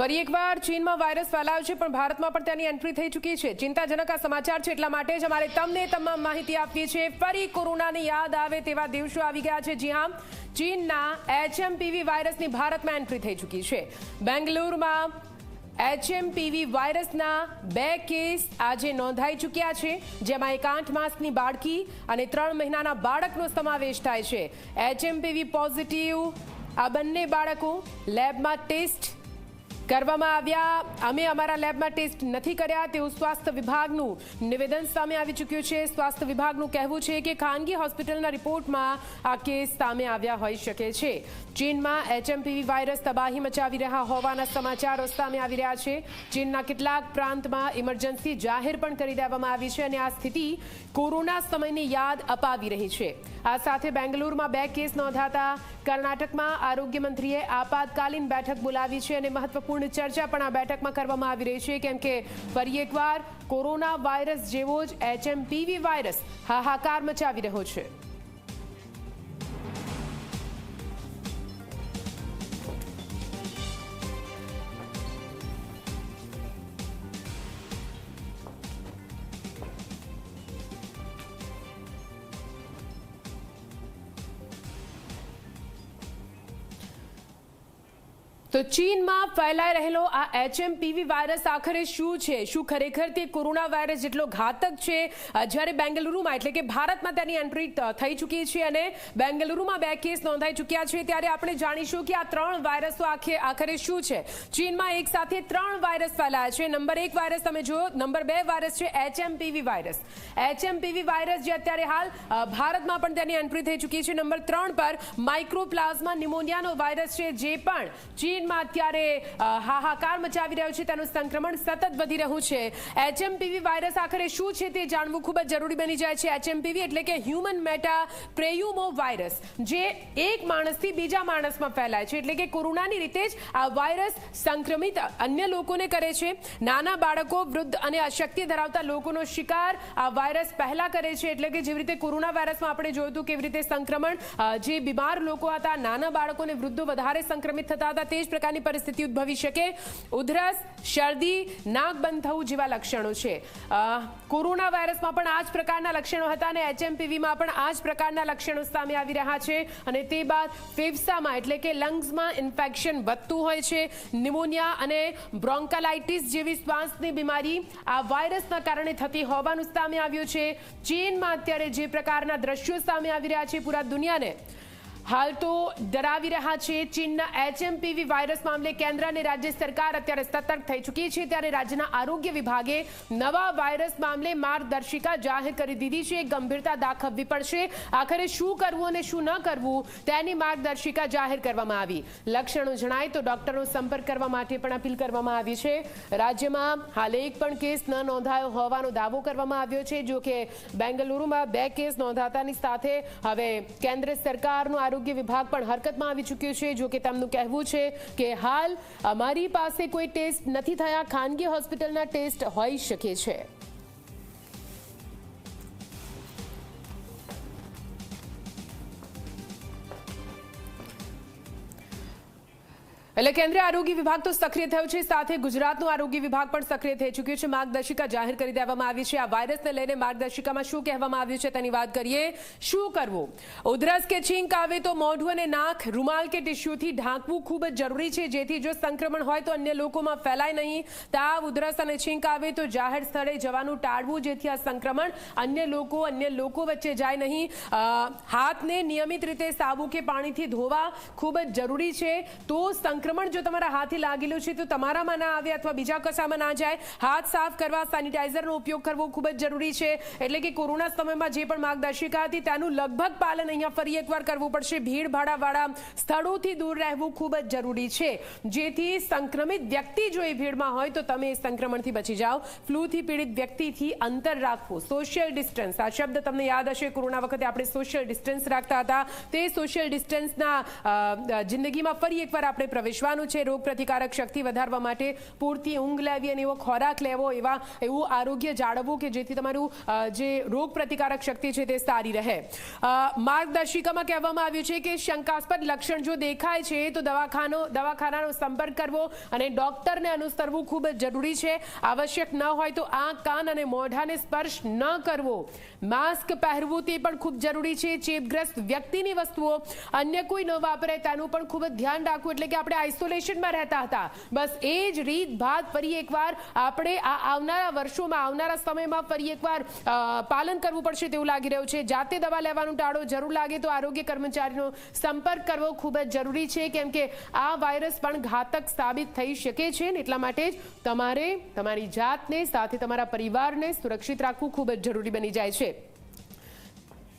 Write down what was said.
ફરી એકવાર ચીનમાં વાયરસ ફેલાયો છે પણ ભારતમાં પણ તેની એન્ટ્રી થઈ ચૂકી છે. ચિંતાજનક આ સમાચાર છે, એટલા માટે જ અમારે તમને તમામ માહિતી આપવી છે ફરી કોરોનાની યાદ આવે તેવા દિવસો આવી ગયા છે, જી હા. ચીનના એચએમપીવી વાયરસની ભારતમાં એન્ટ્રી થઈ ચૂકી છે. બેંગલુરુમાં એચએમપીવી વાયરસના બે કેસ આજે નોંધાઈ ચૂક્યા છે, જેમાં એક આઠ માસની બાળકી અને ત્રણ મહિનાના બાળકનો સમાવેશ થાય છે. એચએમપીવી પોઝિટિવ આ બંને બાળકો લેબમાં ટેસ્ટ કરવામાં આવ્યા. અમે અમારા લેબમાં ટેસ્ટ નથી કર્યા. તેવું સ્વાસ્થ્ય વિભાગનું નિવેદન સામે આવી ચૂક્યું છે. સ્વાસ્થ્ય વિભાગનું કહેવું છે કે ખાનગી હોસ્પિટલના રિપોર્ટમાં આ કેસ સામે આવ્યા હોઈ શકે છે. ચીનમાં એચએમપીવી વાયરસ તબાહી મચાવી રહ્યા હોવાના સમાચારો સામે આવી રહ્યા છે. ચીનના કેટલાક પ્રાંતમાં ઇમરજન્સી જાહેર પણ કરી દેવામાં આવી છે અને આ સ્થિતિ કોરોના સમયની યાદ અપાવી રહી છે. આ સાથે બેંગલુરુમાં બે કેસ નોંધાતા કર્ણાટકમાં આરોગ્ય મંત્રીએ આપાતકાલીન બેઠક બોલાવી છે અને મહત્વપૂર્ણ ચર્ચા પણ આ બેઠકમાં કરવામાં આવી રહી છે. કેમ કે ફરી એકવાર કોરોના વાયરસ જેવો જ એચએમપીવી વાયરસ હાહાકાર મચાવી રહ્યો છે. તો ચીનમાં ફેલાઈ રહેલો આ એચએમપીવી વાયરસ આખરે શું છે? શું ખરેખર તે કોરોના વાયરસ જેટલો ઘાતક છે? જ્યારે બેંગલુરુમાં, એટલે કે ભારતમાં તેની એન્ટ્રી થઈ ચૂકી છે અને બેંગલુરુમાં બે કેસ નોંધાઈ ચૂક્યા છે, ત્યારે આપણે જાણીશું કે આ ત્રણ વાયરસો આખે, આખરે શું છે? ચીનમાં એક સાથે ત્રણ વાયરસ ફેલાયા છે. નંબર એક વાયરસ તમે જુઓ, નંબર બે વાયરસ છે એચએમપીવી વાયરસ. એચએમપીવી વાયરસ જે અત્યારે હાલ ભારતમાં પણ તેની એન્ટ્રી થઈ ચૂકી છે. નંબર ત્રણ પર માઇક્રોપ્લાઝમા નિમોનિયાનો વાયરસ છે, જે પણ ચીનમાં અત્યારે હાહાકાર મચાવી રહ્યો છે, તેનું સંક્રમણ સતત વધી રહ્યું છે. એચએમપીવી વાયરસ આખરે શું છે તે જાણવું ખૂબ જ જરૂરી બની જાય છે એચએમપીવી, એટલે કે હ્યુમન મેટા પ્રેયુમો વાયરસ, જે એક માણસથી બીજા માણસમાં ફેલાય છે. એટલે કે કોરોનાની રીતે જ આ વાયરસ સંક્રમિત અન્ય લોકોને કરે છે. નાના બાળકો વૃદ્ધ અને અશક્તિ ધરાવતા લોકોનો શિકાર આ વાયરસ પહેલા કરે છે. એટલે કે જેવી રીતે કોરોના વાયરસમાં આપણે જોયું હતું કેવી રીતે સંક્રમણ જે બીમાર લોકો હતા, નાના બાળકોને વૃદ્ધો વધારે સંક્રમિત થતા હતા, તે જ પ્રકારની પરિસ્થિતિ ઉદ્ભવી શકે. ઉધરસ, શરદી, નાક બંધ થવું જેવા લક્ષણો છે. કોરોના વાયરસમાં પણ આ જ પ્રકારના લક્ષણો હતા અને એચએમપીવીમાં પણ આ જ પ્રકારના લક્ષણો સામે આવી રહ્યા છે. અને તે બાદ ફેફસામાં એટલે કે લંગ્સમાં ઇન્ફેક્શન વધતું હોય છે. નિમોનિયા અને બ્રોન્કાલાઇટિસ જેવી શ્વાસની બીમારી આ વાયરસના કારણે થતી હોવાનું સામે આવ્યું છે. ચીનમાં અત્યારે જે પ્રકારના દ્રશ્યો સામે આવી રહ્યા છે પૂરા દુનિયાને હાલ તો ડરાવી રહ્યા છે ચીનના એચએમપીવી વાયરસ મામલે કેન્દ્ર અને રાજ્ય સરકાર અત્યારે સતર્ક થઈ ચૂકી છે. ત્યારે રાજ્યના આરોગ્ય વિભાગે નવા વાયરસ મામલે માર્ગદર્શિકા જાહેર કરી દીધી છે. ગંભીરતા દાખવવી પડશે. આખરે શું કરવું અને શું ન કરવું તેની માર્ગદર્શિકા જાહેર કરવામાં આવી. લક્ષણો જણાય તો ડોક્ટરનો સંપર્ક કરવા માટે પણ અપીલ કરવામાં આવી છે. રાજ્યમાં હાલ એક પણ કેસ ન નોંધાયો હોવાનો દાવો કરવામાં આવ્યો છે. જો કે બેંગલુરુમાં બે કેસ નોંધાતાની સાથે હવે કેન્દ્ર સરકારનું આરોગ્ય વિભાગ પણ હરકતમાં આવી ચૂક્યું છે, જો કે તેમનું કહેવું છે કે હાલ અમારી પાસે કોઈ ટેસ્ટ નથી થયા, ખાનગી હોસ્પિટલના ટેસ્ટ હોઈ શકે છે. એટલે કેન્દ્રીય આરોગ્ય વિભાગ તો સક્રિય થયો છે. સાથે ગુજરાતનું આરોગ્ય વિભાગ પણ સક્રિય થઈ ચૂક્યું છે. માર્ગદર્શિકા જાહેર કરી દેવામાં આવી છે. આ વાયરસને લઈને માર્ગદર્શિકામાં શું કહેવામાં આવ્યું છે તેની વાત કરીએ. શું કરવું? ઉધરસ કે છીંક આવે તો મોઢું અને નાક, રૂમાલ કે ટીશ્યુથી ઢાંકવું ખૂબ જ જરૂરી છે. જેથી જો સંક્રમણ હોય તો અન્ય લોકોમાં ફેલાય નહીં. તાવ, ઉધરસ અને છીંક આવે તો જાહેર સ્થળે જવાનું ટાળવું. જેથી આ સંક્રમણ અન્ય લોકો અન્ય લોકો વચ્ચે જાય નહીં. હાથને નિયમિત રીતે સાબુ કે પાણીથી ધોવા ખૂબ જ જરૂરી છે. તો સંક્રમણ જો તમારા હાથે લાગેલું છે તો તમારામાં ના આવે અથવા બીજા કશામાં ના જાય, હાથ સાફ કરવા સેનિટાઈઝરનો ઉપયોગ કરવો ખૂબ જ જરૂરી છે. એટલે કે કોરોના સમયમાં જે પણ માર્ગદર્શિકા હતી તેનું લગભગ પાલન અહીંયા ફરી એકવાર કરવું પડશે. ભીડ ભાડાવાળા સ્થળોથી દૂર રહેવું ખૂબ જ જરૂરી છે. જેથી સંક્રમિત વ્યક્તિ જો એ ભીડમાં હોય તો તમે એ સંક્રમણથી બચી જાઓ. ફ્લૂથી પીડિત વ્યક્તિથી અંતર રાખવું. Social distance. આ શબ્દ તમને યાદ હશે. કોરોના વખતે આપણે સોશિયલ ડિસ્ટન્સ રાખતા હતા. તે સોશિયલ ડિસ્ટન્સના જિંદગીમાં ફરી એકવાર આપણે પ્રવેશ બેસવાનું છે રોગ પ્રતિકારક શક્તિ વધારવા માટે પૂરતી ઊંઘ લેવી અને એવો ખોરાક લેવો એવા એવું આરોગ્ય જાળવવું કે જેથી તમારું જે રોગ પ્રતિકારક શક્તિ છે તે સારી રહે. માર્ગદર્શિકામાં કહેવામાં આવ્યું છે કે શંકાસ્પદ લક્ષણ જો દેખાય છે તો દવાખાનો, દવાખાનાનો સંપર્ક કરવો અને ડોક્ટરને અનુસરવું ખૂબ જ જરૂરી છે. આવશ્યક ન હોય તો આંખ, કાન અને મોઢાને સ્પર્શ ન કરવો. માસ્ક પહેરવું તે પણ ખૂબ જરૂરી છે. ચેપગ્રસ્ત વ્યક્તિની વસ્તુઓ અન્ય કોઈ ન વાપરે તેનું પણ ખૂબ જ ધ્યાન રાખવું એટલે કે આપણે આઇસોલેશનમાં રહેતા હતા. બસ એ જ રીત ભાત ફરી એકવાર આપણે આ આવનારા વર્ષોમાં, આવનારા સમયમાં ફરી એકવાર પાલન કરવું પડશે તેવું લાગી રહ્યું છે. જાતે દવા લેવાનું ટાળો જરૂર લાગે તો આરોગ્ય કર્મચારીનો સંપર્ક કરવો ખૂબ જ જરૂરી છે, કેમ કે આ વાયરસ પણ ઘાતક સાબિત થઈ શકે છે ને એટલા માટે જ તમારે તમારી જાતને સાથે તમારા પરિવારને સુરક્ષિત રાખવું ખૂબ જ જરૂરી બની જાય છે.